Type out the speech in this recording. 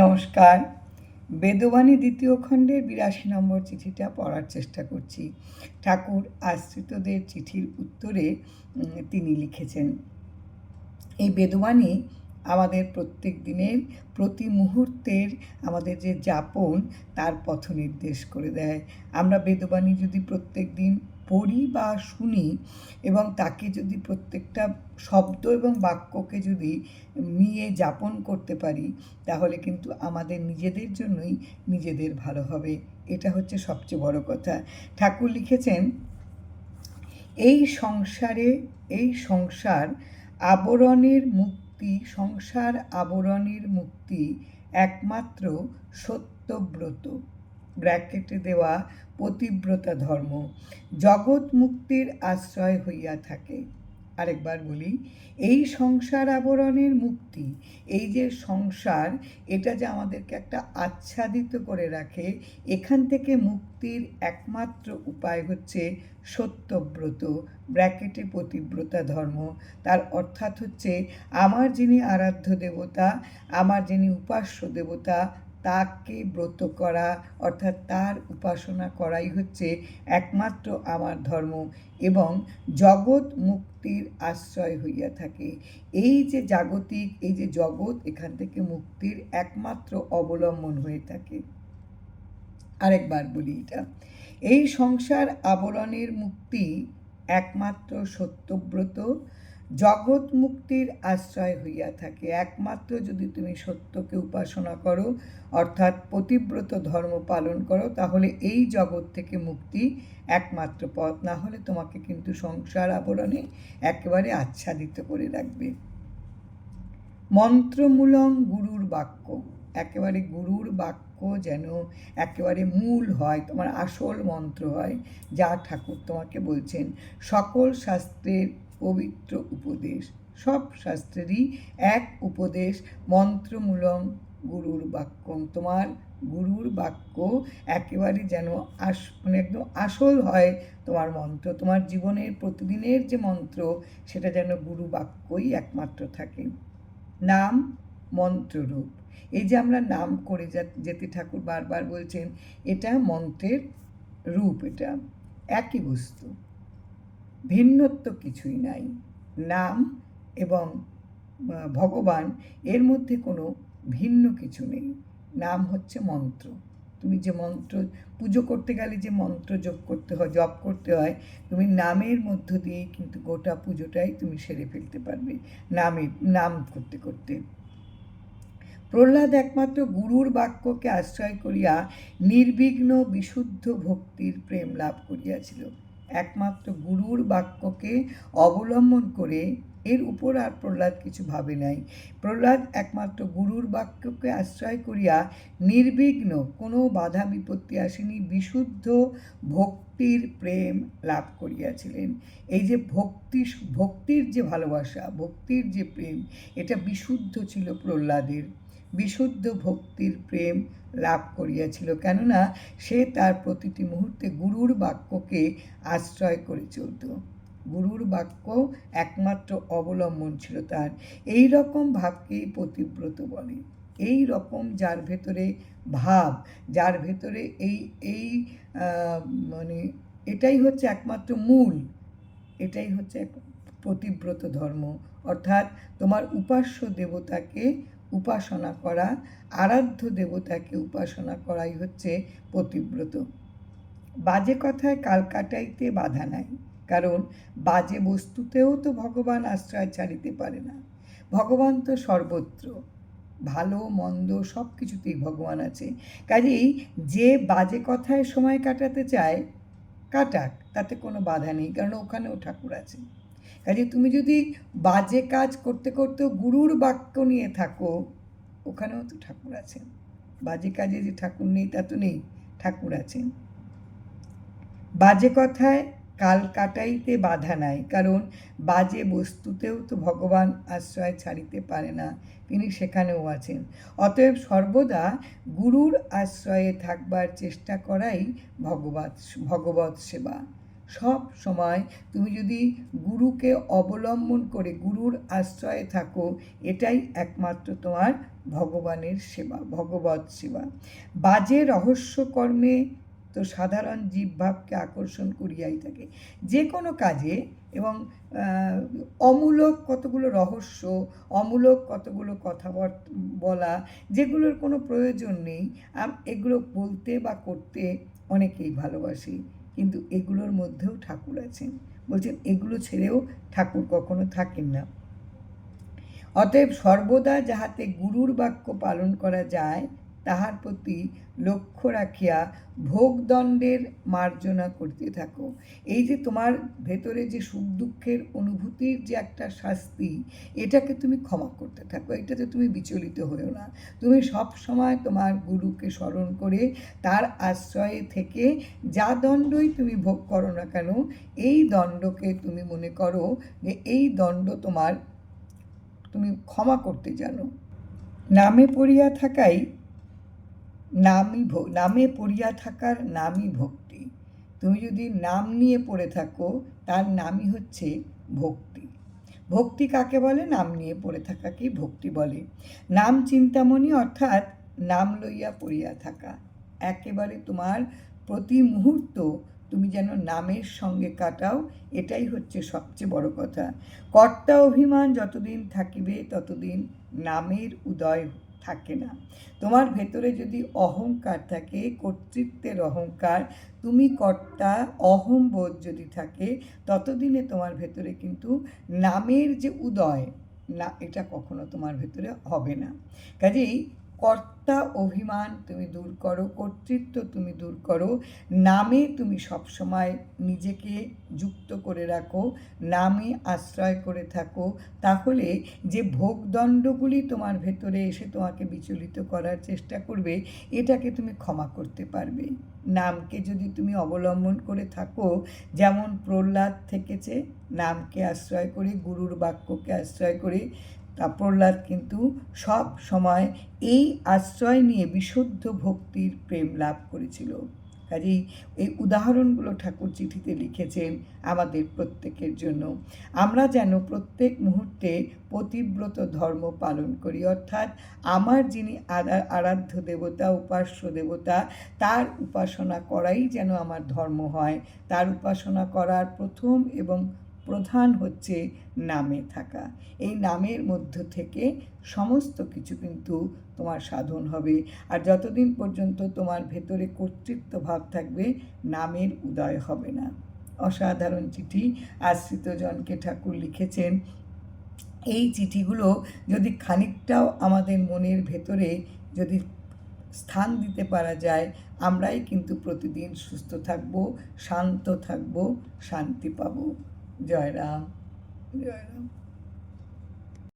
নমস্কার। বেদবাণী দ্বিতীয় খণ্ডের বিরাশি নম্বর চিঠিটা পড়ার চেষ্টা করছি। ঠাকুর আশ্রিতদের চিঠির উত্তরে তিনি লিখেছেন, এই বেদবাণী আমাদের প্রত্যেক দিনের, প্রতি মুহূর্তের আমাদের যে যাপন, তার পথ নির্দেশ করে দেয়। আমরা বেদবাণী যদি প্রত্যেক দিন পড়ি বা শুনি এবং তাকে যদি প্রত্যেকটা শব্দ এবং বাক্যকে যদি নিয়ে যাপন করতে পারি, তাহলে কিন্তু আমাদের নিজেদের জন্যই নিজেদের ভালো হবে। এটা হচ্ছে সবচেয়ে বড় কথা। ঠাকুর লিখেছেন, এই সংসারে, এই সংসার আবরণের মুক্তি, সংসার আবরণের মুক্তি একমাত্র সত্যব্রত। ব্র্যাকেটে দেওয়া পতিব্রতা ধর্ম। জগৎ মুক্তির আশ্রয় হইয়া থাকে। আরেকবার বলি, এই সংসার আবরণের মুক্তি, এই যে সংসার, এটা যে আমাদেরকে একটা আচ্ছাদিত করে রাখে, এখান থেকে মুক্তির একমাত্র উপায় হচ্ছে সত্যব্রত, ব্র্যাকেটে পতিব্রতা ধর্ম। তার অর্থাৎ হচ্ছে, আমার যিনি আরাধ্য দেবতা, আমার যিনি উপাস্য দেবতা তাকে ব্রত করা, অর্থাৎ তার উপাসনা করাই হচ্ছে একমাত্র আমার ধর্ম এবং জগৎ মুক্তির আশ্রয় হইয়া থাকে। এই যে জাগতিক, এই যে জগৎ, এখান থেকে মুক্তির একমাত্র অবলম্বন হয়ে থাকে। আরেকবার বলি এটা। এই সংসার আবরণের মুক্তি একমাত্র সত্যব্রত জগৎ মুক্তির আশ্রয় হইয়া থাকে। একমাত্র যদি তুমি সত্যকে উপাসনা করো, অর্থাৎ পতিব্রত ধর্ম পালন করো, তাহলে এই জগৎ থেকে মুক্তি একমাত্র পথ। না হলে তোমাকে কিন্তু সংসার আবরণে একেবারে আচ্ছাদিত করে রাখবে। মন্ত্রমূলং গুরুর বাক্য। একেবারে গুরুর বাক্য যেন একেবারে মূল হয়, তোমার আসল মন্ত্র হয়, যা ঠাকুর তোমাকে বলছেন। সকল শাস্ত্রের পবিত্র উপদেশ। সব শাস্ত্রেরই এক উপদেশ মন্ত্রমূলং গুরুর বাক্য তোমার গুরুর বাক্য একেবারে যেন আস মানে একদম আসল হয় তোমার মন্ত্র। তোমার জীবনের প্রতিদিনের যে মন্ত্র, সেটা যেন গুরু বাক্যই একমাত্র থাকে। নাম মন্ত্ররূপ। এই যে আমরা নাম করে যা- যেতে ঠাকুর বারবার বলছেন, এটা মন্ত্রের রূপ এটা। একই বস্তু। ভিন্নত্ব কিছুই নাই। নাম এবং ভগবান এর মধ্যে কোনো ভিন্ন কিছু নেই। নাম হচ্ছে মন্ত্র। তুমি যে মন্ত্র, পুজো করতে গেলে যে মন্ত্র যোগ করতে হয়, জপ করতে হয়, তুমি নামের মধ্য দিয়েই কিন্তু গোটা পুজোটাই তুমি সেরে ফেলতে পারবে। নামে, নাম করতে করতে। প্রহ্লাদ একমাত্র গুরুর বাক্যকে আশ্রয় করিয়া নির্বিঘ্ন বিশুদ্ধ ভক্তির প্রেম লাভ করিয়াছিল। একমাত্র গুরুর বাক্যকে অবলম্বন করে এর উপর আর প্রহ্লাদ কিছু ভাবে নাই। প্রহ্লাদ একমাত্র গুরুর বাক্যকে আশ্রয় করিয়া নির্বিঘ্ন কোনো বাধা বিপত্তি আসেনি, বিশুদ্ধ ভক্তির প্রেম লাভ করিয়াছিলেন। এই যে ভক্তি, ভক্তির যে ভালোবাসা, ভক্তির যে প্রেম, এটা বিশুদ্ধ ছিল প্রহ্লাদের। বিশুদ্ধ ভক্তির প্রেম লাভ করিয়াছিল। কেননা সে তার প্রতিটি মুহূর্তে গুরুর বাক্যকে আশ্রয় করে চলত। গুরুর বাক্য একমাত্র অবলম্বন ছিল তার। এই রকম ভাবকেই পতিব্রত বলে। এই রকম যার ভেতরে ভাব, যার ভেতরে এই এই মানে এটাই হচ্ছে একমাত্র মূল। এটাই হচ্ছে এক পতিব্রত ধর্ম। অর্থাৎ তোমার উপাস্য দেবতাকে উপাসনা করা, আরাধ্য দেবতাকে উপাসনা করাই হচ্ছে পতিব্রত। বাজে কথায় কাল কাটাইতে বাধা নাই, কারণ বাজে বস্তুতেও তো ভগবান আশ্রয় ছাড়িতে পারে না। ভগবান তো সর্বত্র, ভালো, মন্দ সব কিছুতেই ভগবান আছে। কাজেই যে বাজে কথায় সময় কাটাতে চায়, কাটাক, তাতে কোনো বাধা নেই, কারণ ওখানেও ঠাকুর আছে। কাজে তুমি যদি বাজে কাজ করতে করতেও গুরুর বাক্য নিয়ে থাকো, ওখানেও তো ঠাকুর আছেন। বাজে কাজে যে ঠাকুর নেই, তা তো নেই, ঠাকুর আছেন। বাজে কথায় কাল কাটাইতে বাধা নাই, কারণ বাজে বস্তুতেও তো ভগবান আশ্রয় ছাড়িতে পারে না, তিনি সেখানেও আছেন। অতএব সর্বদা গুরুর আশ্রয়ে থাকবার চেষ্টা করাই ভগবত ভগবত সেবা। সব সময় তুমি যদি গুরুকে অবলম্বন করে গুরুর আশ্রয়ে থাকো, এটাই একমাত্র তোমার ভগবানের সেবা, ভগবত সেবা। বাজে রহস্যকর্মে তো সাধারণ জীবভাবকে আকর্ষণ করিয়াই থাকে। যে কোনো কাজে এবং অমূলক কতগুলো রহস্য, অমূলক কতগুলো কথা বলা, যেগুলোর কোনো প্রয়োজন নেই এগুলো বলতে বা করতে অনেকেই ভালোবাসি। কিন্তু এগুলোর মধ্যেও ঠাকুর আছেন। বলছেন, এগুলো ছেড়েও ঠাকুর কখনো থাকেন না। অতএব সর্বদা যাহাতে গুরুর বাক্য পালন করা যায় তাহার প্রতি লক্ষ্য রাখিয়া ভোগদণ্ডের মার্জনা করতে থাকো। এই যে তোমার ভেতরে যে সুখ দুঃখের অনুভূতির যে একটা শাস্তি, এটাকে তুমি ক্ষমা করতে থাকো। এটাতে তুমি বিচলিত হয়েও না। তুমি সব সময় তোমার গুরুকে স্মরণ করে তার আশ্রয়ে থেকে যা দণ্ডই তুমি ভোগ করো না কেন, এই দণ্ডকে তুমি মনে করো যে এই দণ্ড তোমার, তুমি ক্ষমা করতে জানো। নামে পড়িয়া থাকাই নামই নামে পড়িয়া থাকার নামই ভক্তি। তুমি যদি নাম নিয়ে পড়ে থাকো, তার নামই হচ্ছে ভক্তি। ভক্তি কাকে বলে? নাম নিয়ে পড়ে থাকাকেই ভক্তি বলে। নাম চিন্তামণি অর্থাৎ নাম লইয়া পড়িয়া থাকা। একেবারে তোমার প্রতি মুহূর্ত তুমি যেন নামের সঙ্গে কাটাও, এটাই হচ্ছে সবচেয়ে বড় কথা। কর্তা অভিমান যতদিন থাকিবে, ততদিন নামের উদয় থাকে না। তোমার ভেতরে যদি অহংকার থাকে, কর্তৃত্বের অহংকার, তুমি কর্তা, অহমবোধ যদি থাকে, ততদিনে তোমার ভেতরে কিন্তু নামের যে উদয়, না, এটা কখনো তোমার ভেতরে হবে না। কাজেই কর্তা অভিমান, তুমি দূর করো, কর্তৃত্ব তুমি দূর করো, নামে তুমি সবসময় নিজেকে যুক্ত করে রাখো, নামে আশ্রয় করে থাকো, তাহলে যে ভোগদণ্ডগুলি তোমার ভেতরে এসে তোমাকে বিচলিত করার চেষ্টা করবে, এটাকে তুমি ক্ষমা করতে পারবে। নামকে যদি তুমি অবলম্বন করে থাকো, যেমন প্রহ্লাদ থেকেছে, নামকে আশ্রয় করে, গুরুর বাক্যকে আশ্রয় করে তা প্রহ্লাদ কিন্তু সব সময় এই আশ্রয় নিয়ে বিশুদ্ধ ভক্তির প্রেম লাভ করেছিল। কাজেই এই উদাহরণগুলো ঠাকুর চিঠিতে লিখেছেন আমাদের প্রত্যেকের জন্য। আমরা যেন প্রত্যেক মুহূর্তে পতিব্রত ধর্ম পালন করি, অর্থাৎ আমার যিনি আরা- আরাধ্য দেবতা, উপাস্য দেবতা, তার উপাসনা করাই যেন আমার ধর্ম হয়। তার উপাসনা করার প্রথম এবং প্রধান হচ্ছে নামে থাকা। এই নামের মধ্য থেকে সমস্ত কিছু কিন্তু তোমার সাধন হবে। আর যতদিন পর্যন্ত তোমার ভেতরে কর্তৃত্ব ভাব থাকবে, নামের উদয় হবে না। অসাধারণ চিঠি। আশ্রিত জনকে ঠাকুর লিখেছেন, এই চিঠিগুলো যদি খানিকটাও আমাদের মনের ভেতরে যদি স্থান দিতে পারা যায়, আমরাই কিন্তু প্রতিদিন সুস্থ থাকব, শান্ত থাকব, শান্তি পাবো। জয় রাম জয় রাম